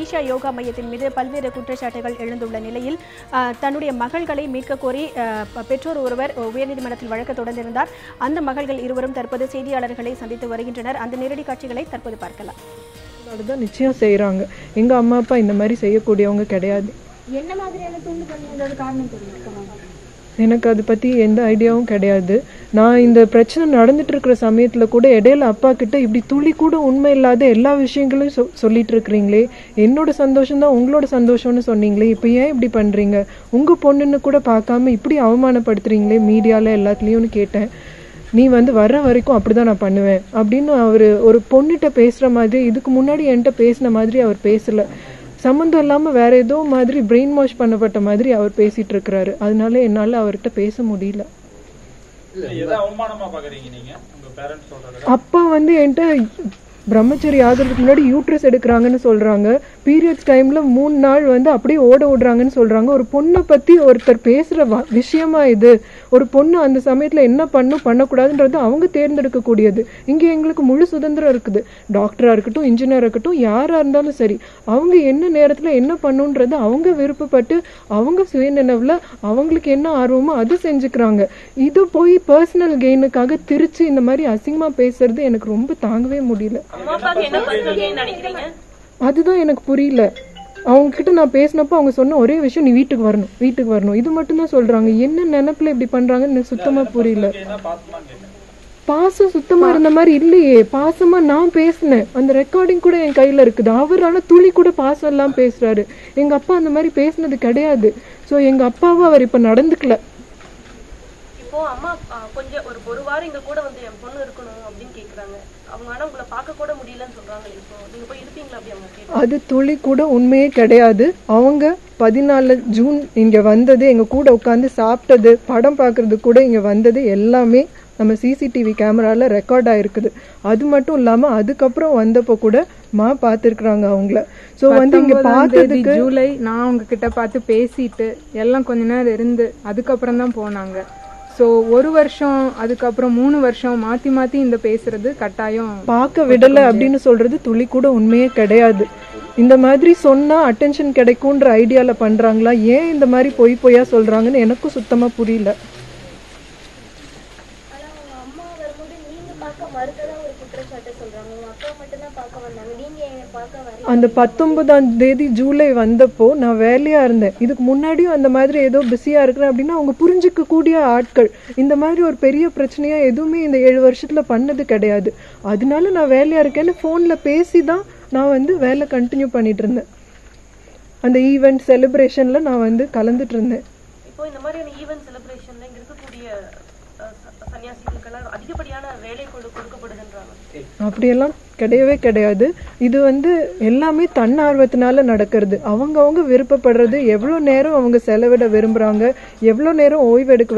ஈஷா யோகா மையத்தின் மீது பல்வேறு குற்றச்சாட்டுகள் எழுந்துள்ள நிலையில் தன்னுடைய மகள்களை மீட்க கோரி பெற்றோர் ஒருவர் உயர்நீதிமன்றத்தில் வழக்கு தொடர்ந்திருந்தார். அந்த மகள்கள் இருவரும் தற்போது செய்தியாளர்களை சந்தித்து வருகின்றனர். அந்த நேரடி காட்சிகளை தற்போது பார்க்கலாம். தான் நிச்சயம் செய்கிறாங்க எங்கள் அம்மா அப்பா இந்த மாதிரி செய்யக்கூடியவங்க கிடையாது. என்ன மாதிரியான தூண்டுதல் காரணம் தெரிஞ்சுக்கணும் எனக்கு அதை பற்றி எந்த ஐடியாவும் கிடையாது. நான் இந்த பிரச்சனை நடந்துட்டு இருக்கிற சமயத்தில் கூட இடையில அப்பா கிட்ட இப்படி துளி கூட உண்மை இல்லாத எல்லா விஷயங்களையும் சொ சொல்லிட்டு இருக்கிறீங்களே. என்னோட சந்தோஷம் தான் உங்களோட சந்தோஷம்னு சொன்னீங்களே. இப்போ ஏன் இப்படி பண்ணுறீங்க உங்கள் பொண்ணுன்னு கூட பார்க்காம இப்படி அவமானப்படுத்துறீங்களே மீடியாவில் எல்லாத்துலேயும்னு கேட்டேன். நீ வந்து வர்ற வரைக்கும் அப்படிதான் நான் பண்ணுவேன். அப்படின்னு அவர் ஒரு பொண்ணுகிட்ட பேசுகிற மாதிரி இதுக்கு முன்னாடி என்கிட்ட பேசின மாதிரி அவர் பேசலை. சம்மந்தம் இல்லாமல் வேற ஏதோ மாதிரி பிரெயின் வாஷ் பண்ணப்பட்ட மாதிரி அவர் பேசிட்டு இருக்கிறாரு அதனால என்னால் அவர்கிட்ட பேச முடியல. அப்பா வந்து என்கிட்ட பிரம்மச்சரி ஆகிறதுக்கு முன்னாடி யூட்ரஸ் எடுக்கிறாங்கன்னு சொல்கிறாங்க பீரியட்ஸ் டைமில் மூணு நாள் வந்து அப்படியே ஓட விடுறாங்கன்னு சொல்கிறாங்க ஒரு பொண்ணை பற்றி ஒருத்தர் பேசுகிற வ- விஷயமா இது. ஒரு பொண்ணு அந்த சமயத்தில் என்ன பண்ணும் பண்ணக்கூடாதுன்றது அவங்க தேர்ந்தெடுக்கக்கூடியது. இங்கே எங்களுக்கு முழு சுதந்திரம் இருக்குது. டாக்டராக இருக்கட்டும் இன்ஜினியராக இருக்கட்டும் யாராக இருந்தாலும் சரி அவங்க என்ன நேரத்தில் என்ன பண்ணுன்றது அவங்க விருப்பப்பட்டு அவங்க சுயநினைவில் அவங்களுக்கு என்ன ஆர்வமோ அது செஞ்சுக்கிறாங்க. இது போய் பர்சனல் கெயினுக்காக திருச்சி இந்த மாதிரி அசிங்கமாக பேசுறது எனக்கு ரொம்ப தாங்கவே முடியல. அதுதான் எனக்கு புரியல. அவங்க கிட்ட நான் பேசினப்போ அவங்க சொன்ன ஒரே விஷயம் நீ வீட்டுக்கு வரணும் வீட்டுக்கு வரணும். இது மட்டும் தான் சொல்றாங்க. என்ன நினைப்புல இப்படி பண்றாங்கன்னு எனக்கு சுத்தமா புரியல. பாசமா சுத்தமா இருந்த மாதிரி இல்லையே. பாசமா நான் பேசினேன். அந்த ரெக்கார்டிங் கூட என் கையில இருக்குது. அவர் ஆனா துளி கூட பாசம் எல்லாம் பேசுறாரு. எங்க அப்பா அந்த மாதிரி பேசினது கிடையாது. சோ எங்க அப்பாவும் அவர் இப்ப நடந்துக்கல. இப்போ அம்மா கொஞ்சம் ஒரு ஒரு வாரம் எங்க கூட வந்து என் பொண்ணு இருக்கணும். அது துளி கூட உண்மையே கிடையாது. அவங்க பதினாலு ஜூன் இங்க வந்தது எங்க கூட உட்காந்து சாப்பிட்டது படம் பார்க்கறது கூட இங்க வந்தது எல்லாமே நம்ம சிசிடிவி கேமரால ரெக்கார்ட் ஆயிருக்குது. அது மட்டும் இல்லாம அதுக்கப்புறம் வந்தப்போ கூட மா பார்த்துருக்குறாங்க அவங்கள. ஸோ வந்து இங்க பார்த்ததுக்கு ஜூலை நான் அவங்க கிட்ட பார்த்து பேசிட்டு எல்லாம் கொஞ்ச நேரம் இருந்து அதுக்கப்புறம் தான் போனாங்க. ஸோ ஒரு வருஷம் அதுக்கப்புறம் மூணு வருஷம் மாத்தி மாத்தி இந்த பேசுறது கட்டாயம். பார்க்க விடல அப்படின்னு சொல்றது துளி கூட உண்மையே கிடையாது. இந்த மாதிரி சொன்னா அட்டென்ஷன் கிடைக்கும்ன்ற ஐடியால பண்றாங்களா? ஏன் இந்த மாதிரி பொய் பொய்யா சொல்றாங்கன்னு எனக்கும் சுத்தமா புரியல ஆனா உங்க அம்மா வரும்போது நீங்க பார்க்க மறுத்ததா ஒரு குற்றச்சாட்டு சொல்றாங்க உங்க அப்பா மட்டும் தான் பார்க்க வந்தாங்க நீங்க ஏன் பார்க்க வரல அந்த பத்தொன்பதாம் தேதி ஜூலை வந்தப்போ நான் வேலையா இருந்தேன். இதுக்கு முன்னாடியும் அந்த மாதிரி ஏதோ பிஸியா இருக்கிறேன் அப்படின்னா அவங்க புரிஞ்சிக்க கூடிய ஆட்கள். இந்த மாதிரி ஒரு பெரிய பிரச்சனையா எதுவுமே இந்த ஏழு வருஷத்துல பண்ணது கிடையாது. அதனால நான் வேலையா இருக்கேன்னு ஃபோனில் பேசி தான் நான் வந்து வேலை கண்டினியூ பண்ணிட்டு இருந்தேன். அந்த ஈவெண்ட் செலிப்ரேஷன்ல நான் வந்து கலந்துட்டு இருந்தேன். இப்போ இந்த மாதிரியான ஈவெண்ட் செலிப்ரேஷன்ல இங்க இருக்கக்கூடிய அப்படியெல்லாம் கிடையவே கிடையாது. இது வந்து எல்லாமே தன்னார்வத்தினால நடக்கிறது. அவங்கவுங்க விருப்பப்படுறது எவ்வளோ நேரம் அவங்க செலவிட விரும்புகிறாங்க எவ்வளோ நேரம் ஓய்வு எடுக்க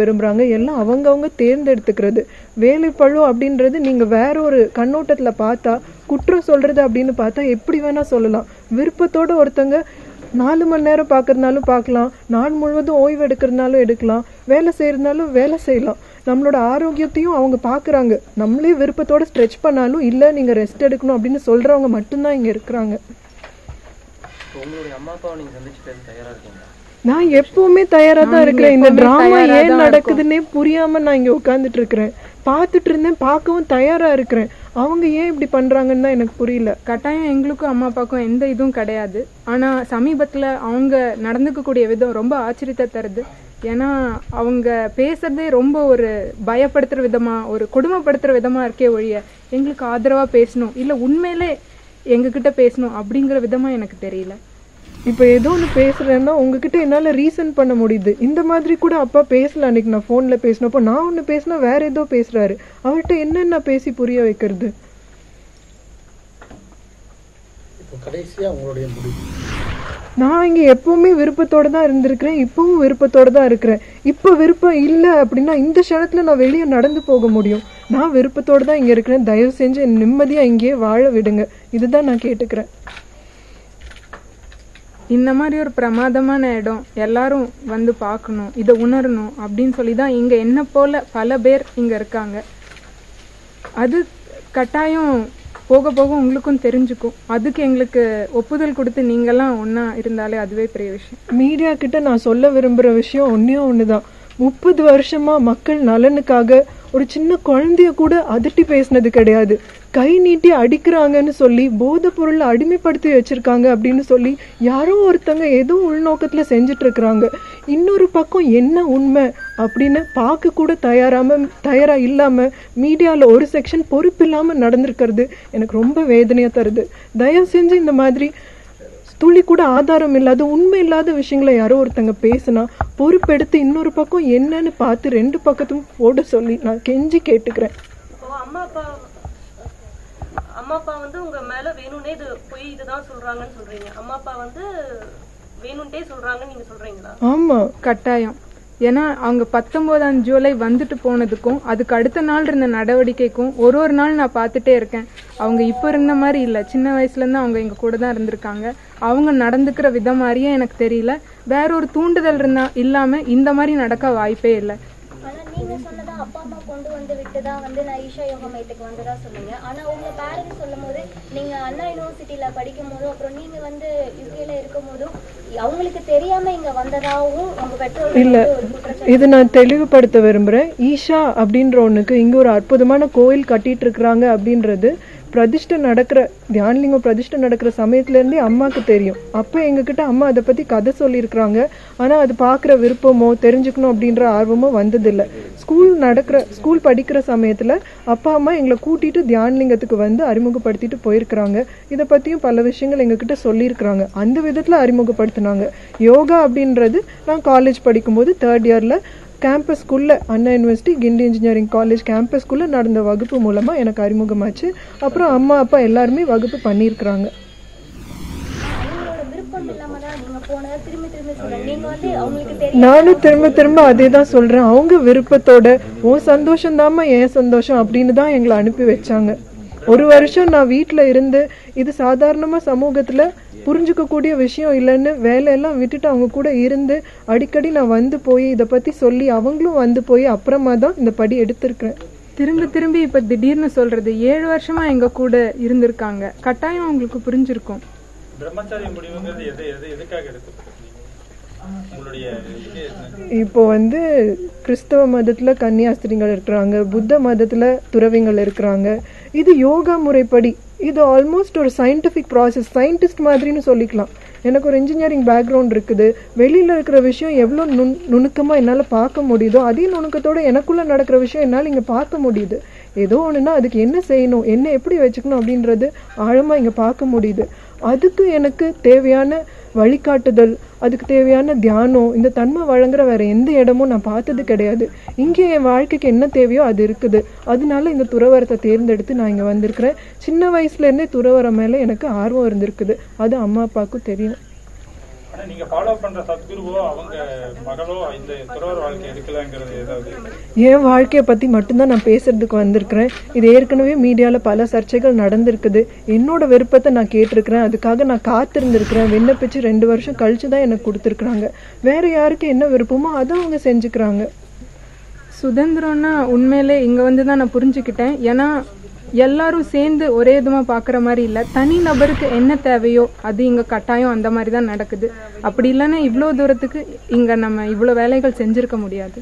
எல்லாம் அவங்கவுங்க தேர்ந்தெடுத்துக்கிறது. வேலைப்பழு அப்படின்றது நீங்கள் வேற ஒரு கண்ணோட்டத்தில் பார்த்தா குற்றம் சொல்கிறது அப்படின்னு பார்த்தா எப்படி வேணால் சொல்லலாம். விருப்பத்தோடு ஒருத்தங்க நாலு மணி நேரம் பார்க்கறதுனாலும் பார்க்கலாம் நாள் முழுவதும் ஓய்வு எடுக்கிறதுனாலும் எடுக்கலாம் வேலை செய்கிறதுனாலும் வேலை செய்யலாம். நம்மளோட ஆரோக்கியத்தையும் அவங்க பார்க்கறாங்க. நம்மளே விருப்பத்தோட ஸ்ட்ரெச் பண்ணாலும் இல்லை நீங்க ரெஸ்ட் எடுக்கணும் அப்படின்னு சொல்றவங்க மட்டும்தான் இங்க இருக்கிறாங்க. நான் எப்பவுமே தயாரா தான் இருக்கிறேன். இந்த டிராமா ஏன் தான் நடக்குதுன்னே புரியாம நான் இங்க உட்கார்ந்துட்டு இருக்கிறேன். பார்த்துட்டு இருந்தேன் பார்க்கவும் தயாரா இருக்கிறேன். அவங்க ஏன் இப்படி பண்றாங்கன்னு தான் எனக்கு புரியல. கட்டாயம் எங்களுக்கும் அம்மா அப்பாவுக்கும் எந்த இதுவும் கிடையாது. ஆனா சமீபத்துல அவங்க நடந்துக்கக்கூடிய விதம் ரொம்ப ஆச்சரியத்தை தருது. ஏன்னா அவங்க பேசுறதே ரொம்ப ஒரு பயப்படுத்துற விதமா ஒரு கொடுமைப்படுத்துற விதமா இருக்கே ஒழிய எங்களுக்கு ஆதரவா பேசணும். இல்ல உண்மையிலே எங்ககிட்ட பேசணும் அப்படிங்கிற விதமா எனக்கு தெரியல. இப்போ ஏதோ ஒன்று பேசுறேன்னா உங்ககிட்ட என்னால் ரீசன் பண்ண முடியுது. இந்த மாதிரி கூட அப்பா பேசல அன்னைக்கு நான் ஃபோனில் பேசினப்போ. நான் ஒன்று பேசினா வேற ஏதோ பேசுறாரு. அவர்கிட்ட என்னென்ன பேசி புரிய வைக்கிறது? இப்போ கடைசியா உங்களுடைய முடிவு. நான் இங்கே எப்பவுமே விருப்பத்தோடு தான் இருந்திருக்கிறேன் இப்பவும் விருப்பத்தோடு தான் இருக்கிறேன். இப்போ விருப்பம் இல்லை அப்படின்னா இந்த க்ஷணத்தில் நான் வெளியே நடந்து போக முடியும். நான் விருப்பத்தோடு தான் இங்கே இருக்கிறேன். தயவு செஞ்சு என் நிம்மதியாக இங்கேயே வாழ விடுங்க. இதுதான் நான் கேட்டுக்கிறேன். இந்த மாதிரி ஒரு பிரமாதமான இடம் எல்லாரும் வந்து பார்க்கணும் இதை உணரணும் அப்படின்னு சொல்லி தான் இங்கே என்ன போல பல பேர் இங்கே இருக்காங்க. அது கட்டாயம் போக போக உங்களுக்கும் தெரிஞ்சுக்கும். அதுக்கு எங்களுக்கு ஒப்புதல் கொடுத்து நீங்கெல்லாம் ஒன்றா இருந்தாலே அதுவே பெரிய விஷயம். மீடியா கிட்ட நான் சொல்ல விரும்புகிற விஷயம் ஒன்றையும் ஒன்று தான் முப்பது வருஷமா மக்கள் நலனுக்காக ஒரு சின்ன குழந்தைய கூட அதட்டி பேசினது கிடையாது. கை நீட்டி அடிக்கிறாங்கன்னு சொல்லி போதைப் பொருளை அடிமைப்படுத்தி வச்சிருக்காங்க அப்படின்னு சொல்லி யாரோ ஒருத்தங்க ஏதோ உள்நோக்கத்தில் செஞ்சிட்டு இருக்கிறாங்க. இன்னொரு பக்கம் என்ன உண்மை? அப்படின்னு பார்க்க கூட தயாராம தயாரா இல்லாம மீடியால ஒரு செக்ஷன் பொறுப்பு இல்லாம நடந்திருக்கிறது எனக்கு ரொம்ப வேதனையா தருது. தயவு செஞ்சு இந்த மாதிரி துளி கூட ஆதாரம் இல்லாத உண்மை இல்லாத விஷயங்களை யாரோ ஒருத்தங்க பேசினா பொறுப்பெடுத்து இன்னொரு பக்கம் என்னன்னு பார்த்து ரெண்டு பக்கத்தும் போட சொல்லி நான் கெஞ்சி கேட்டுக்கிறேன். அம்மா அப்பா அம்மா அப்பா வந்து உங்க மேல வேணும்னே இது பொய் இதுதான் சொல்றாங்கன்னு சொல்றீங்க. அம்மா அப்பா வந்து வேணும்ட்டே சொல்றாங்கன்னு நீங்க சொல்றீங்களா? ஆமா கட்டாயம். ஏன்னா அவங்க பத்தொன்பதாம் ஜூலை வந்துட்டு போனதுக்கும் அதுக்கு அடுத்த நாள் இருந்த நடவடிக்கைக்கும் ஒரு ஒரு நாள் நான் பார்த்துட்டே இருக்கேன். அவங்க இப்போ இருந்த மாதிரி இல்லை. சின்ன வயசுலேருந்து அவங்க எங்கள் கூட தான் இருந்திருக்காங்க. அவங்க நடந்துக்கிற விதம் மாதிரியே எனக்கு தெரியல. வேற ஒரு தூண்டுதல் இருந்தா இல்லாமல் இந்த மாதிரி நடக்க வாய்ப்பே இல்லை. நீங்க சொன்னதா அப்பா அம்மா கொண்டு வந்து விட்டுதான் வந்து நான் ஈஷா யோகா மையத்துக்கு வந்ததா சொன்னீங்க. ஆனா உங்க பேரண்ட்ஸ் சொல்லும் போது நீங்க அண்ணா யூனிவர்சிட்டியில படிக்கும் போதும் அப்புறம் நீங்க வந்து யூகேல இருக்கும் போதும் அவங்களுக்கு தெரியாம இங்க வந்ததாகவும் உங்க பெற்றோர்கள் இல்ல இது நான் தெளிவுபடுத்த விரும்புறேன். ஈஷா அப்படின்ற ஒண்ணுக்கு இங்க ஒரு அற்புதமான கோயில் கட்டிட்டு இருக்கிறாங்க அப்படின்றது பிரதிஷ்டை நடக்கிற தியானலிங்கம் பிரதிஷ்டை நடக்கிற சமயத்துலேருந்தே அம்மாவுக்கு தெரியும். அப்போ எங்ககிட்ட அம்மா அதை பற்றி கதை சொல்லியிருக்கிறாங்க. ஆனால் அது பார்க்குற விருப்பமோ தெரிஞ்சுக்கணும் அப்படின்ற ஆர்வமோ வந்ததில்லை. ஸ்கூல் நடக்கிற ஸ்கூல் படிக்கிற சமயத்தில் அப்பா அம்மா எங்களை கூட்டிட்டு தியானலிங்கத்துக்கு வந்து அறிமுகப்படுத்திட்டு போயிருக்கிறாங்க. இதை பற்றியும் பல விஷயங்கள் எங்ககிட்ட சொல்லியிருக்கிறாங்க. அந்த விதத்தில் அறிமுகப்படுத்தினாங்க. யோகா அப்படின்றது நான் காலேஜ் படிக்கும்போது தேர்ட் இயரில் கேம்பஸ்க்குள்ள Anna university Guindy engineering college கேம்பஸ்க்குள்ள நடந்த வகுப்பு மூலமா எனக்கு அறிமுகமாச்சு. அப்புறம் அம்மா அப்பா எல்லாருமே வகுப்பு பண்ணியிருக்கிறாங்க. நானும் திரும்ப திரும்ப அதே தான் சொல்றேன். அவங்க விருப்பத்தோட உன் சந்தோஷம் தாம்மா என் சந்தோஷம் அப்படின்னு தான் எங்களை அனுப்பி வச்சாங்க. ஒரு வருஷம் நான் வீட்டில் இருந்து இது சாதாரணமா சமூகத்துல புரிஞ்சுக்கக்கூடிய விஷயம் இல்லைன்னு வேலையெல்லாம் விட்டுட்டு அவங்க கூட இருந்து அடிக்கடி நான் வந்து போய் இதை பத்தி சொல்லி அவங்களும் வந்து போய் அப்புறமா தான் இந்த படி எடுத்திருக்கிறேன் திரும்ப திரும்பி இப்போ திடீர்னு சொல்றது ஏழு வருஷமா எங்க கூட இருந்திருக்காங்க. கட்டாயம் அவங்களுக்கு புரிஞ்சிருக்கும். பிரம்மச்சாரிய முடிவுங்கிறது எது எது எதுக்காக என்ன? இப்போ வந்து கிறிஸ்தவ மதத்துல கன்னியாஸ்திரிகள் இருக்கிறாங்க புத்த மதத்துல துறவிங்கள் இருக்கிறாங்க. இது யோகா முறைப்படி. இது ஆல்மோஸ்ட் ஒரு சயின்டிஃபிக் ப்ராசஸ் சயின்டிஸ்ட் மாதிரின்னு சொல்லிக்கலாம். எனக்கு ஒரு இன்ஜினியரிங் பேக்ரவுண்ட் இருக்குது. வெளியில் இருக்கிற விஷயம் எவ்வளோ நுண் நுணுக்கமாக என்னால் பார்க்க முடியுதோ அதே நுணுக்கத்தோடு எனக்குள்ளே நடக்கிற விஷயம் என்னால் இங்கே பார்க்க முடியுது. ஏதோ ஒன்றுனா அதுக்கு என்ன செய்யணும் என்ன எப்படி வச்சுக்கணும் அப்படின்றது ஆழமாக இங்கே பார்க்க முடியுது. அதுக்கு எனக்கு தேவையான வழிகாட்டுதல் அதுக்கு தேவையான தியானம் இந்த தன்மை வழங்குற வேற எந்த இடமும் நான் பார்த்தது கிடையாது. இங்கே என் வாழ்க்கைக்கு என்ன தேவையோ அது இருக்குது. அதனால இந்த துறவரத்தை தேர்ந்தெடுத்து நான் இங்கே வந்திருக்கிறேன். சின்ன வயசுலேருந்தே துறவரம் மேலே எனக்கு ஆர்வம் இருந்திருக்குது. அது அம்மா அப்பாவுக்கும் தெரியும். ஆனா நீங்க ஃபாலோ பண்ற சத்குருவோ அவங்க மகளோ இந்த துறவர் வாழ்க்கை எடுக்கலங்கிறது ஏதாவது? என் வாழ்க்கையை பத்தி மட்டும்தான் நான் பேசுறதுக்கு வந்திருக்கிறேன். இது ஏற்கனவே மீடியால பல சர்ச்சைகள் நடந்திருக்குது. என்னோட விருப்பத்தை நான் கேட்டிருக்கிறேன். அதுக்காக நான் காத்திருந்திருக்கிறேன். விண்ணப்பிச்சு ரெண்டு வருஷம் கழிச்சு தான் எனக்கு கொடுத்துருக்குறாங்க. வேற யாருக்கு என்ன விருப்பமோ அதை அவங்க செஞ்சுக்கிறாங்க. சுதந்திரம்னா உண்மையிலே இங்க வந்து தான் நான் புரிஞ்சுக்கிட்டேன். ஏன்னா எல்லாரும் சேர்ந்து ஒரே விதமா பார்க்குற மாதிரி இல்லை. தனி நபருக்கு என்ன தேவையோ அது இங்க கட்டாயம் அந்த மாதிரி தான் நடக்குது. அப்படி இல்லைன்னா இவ்வளோ தூரத்துக்கு இங்க நம்ம இவ்வளோ வேலைகள் செஞ்சிருக்க முடியாது.